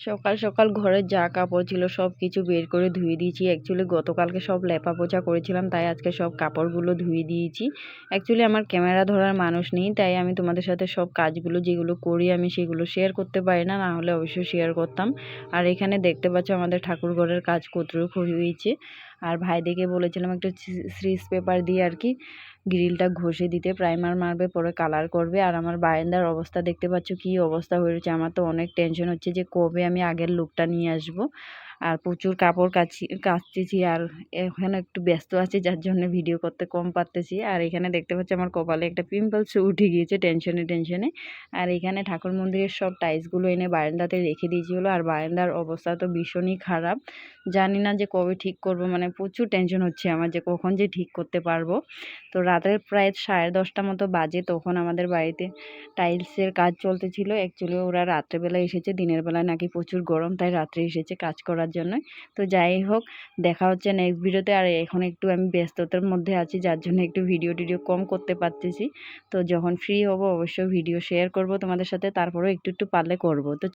সকাল সকাল ঘরের যা কাপড় ছিল সব কিছু বের করে ধুয়ে দিয়েছি। অ্যাকচুয়ালি গতকালকে সব লেপা পোছা করেছিলাম, তাই আজকে সব কাপড়গুলো ধুয়ে দিয়েছি। অ্যাকচুয়ালি আমার ক্যামেরা ধরার মানুষ নেই, তাই আমি তোমাদের সাথে সব কাজগুলো যেগুলো করি আমি সেগুলো শেয়ার করতে পারি না না হলে অবশ্যই শেয়ার করতাম। আর এখানে দেখতে পাচ্ছ আমাদের ঠাকুর ঘরের কাজ কতটুকু হয়েছে। আর ভাই দেখে বলেছিলাম একটু সিরিজ পেপার দিয়ে আর কি। গ্রিলটা ঘষে দিতে, প্রাইমার মারবে, পরে কালার করবে। আর আমার বারান্দার অবস্থা দেখতে পাচ্ছ, কী অবস্থা হয়েছে আমার তো অনেক টেনশন হচ্ছে যে কবে আমি আগের লুকটা নিয়ে আসব। আর প্রচুর কাপড় কাচি, কাচতেছি আর এখানে একটু ব্যস্ত আছি, যার জন্য ভিডিও করতে কম পারতেছি। আর এখানে দেখতে পাচ্ছি, আমার কপালে একটা পিম্পলস উঠে গিয়েছে টেনশনে টেনশনে আর এখানে ঠাকুর মন্দিরের সব টাইলসগুলো এনে বারান্দাতে রেখে দিয়েছিল আর বারান্দার অবস্থা তো ভীষণই খারাপ। জানি না যে কবে ঠিক করব মানে প্রচুর টেনশন হচ্ছে আমার যে কখন যে ঠিক করতে পারব। তো রাতের প্রায় সাড়ে দশটা মতো বাজে তখন আমাদের বাড়িতে টাইলসের কাজ চলতেছিল। অ্যাকচুয়ালি ওরা রাত্রেবেলা এসেছে, দিনের বেলায় নাকি প্রচুর গরম, তাই রাত্রে এসেছে কাজ করার জন্য। তো যাই হোক, দেখা হচ্ছে নেক্সট ভিডিওতে আর এখন একটু আমি ব্যস্ততার মধ্যে আছি, যার জন্য একটু ভিডিও টিডিও কম করতে পারতেছি। তো যখন ফ্রি হব, অবশ্যই ভিডিও শেয়ার করব তোমাদের সাথে, তারপরেও একটু একটু পারলে করব। তো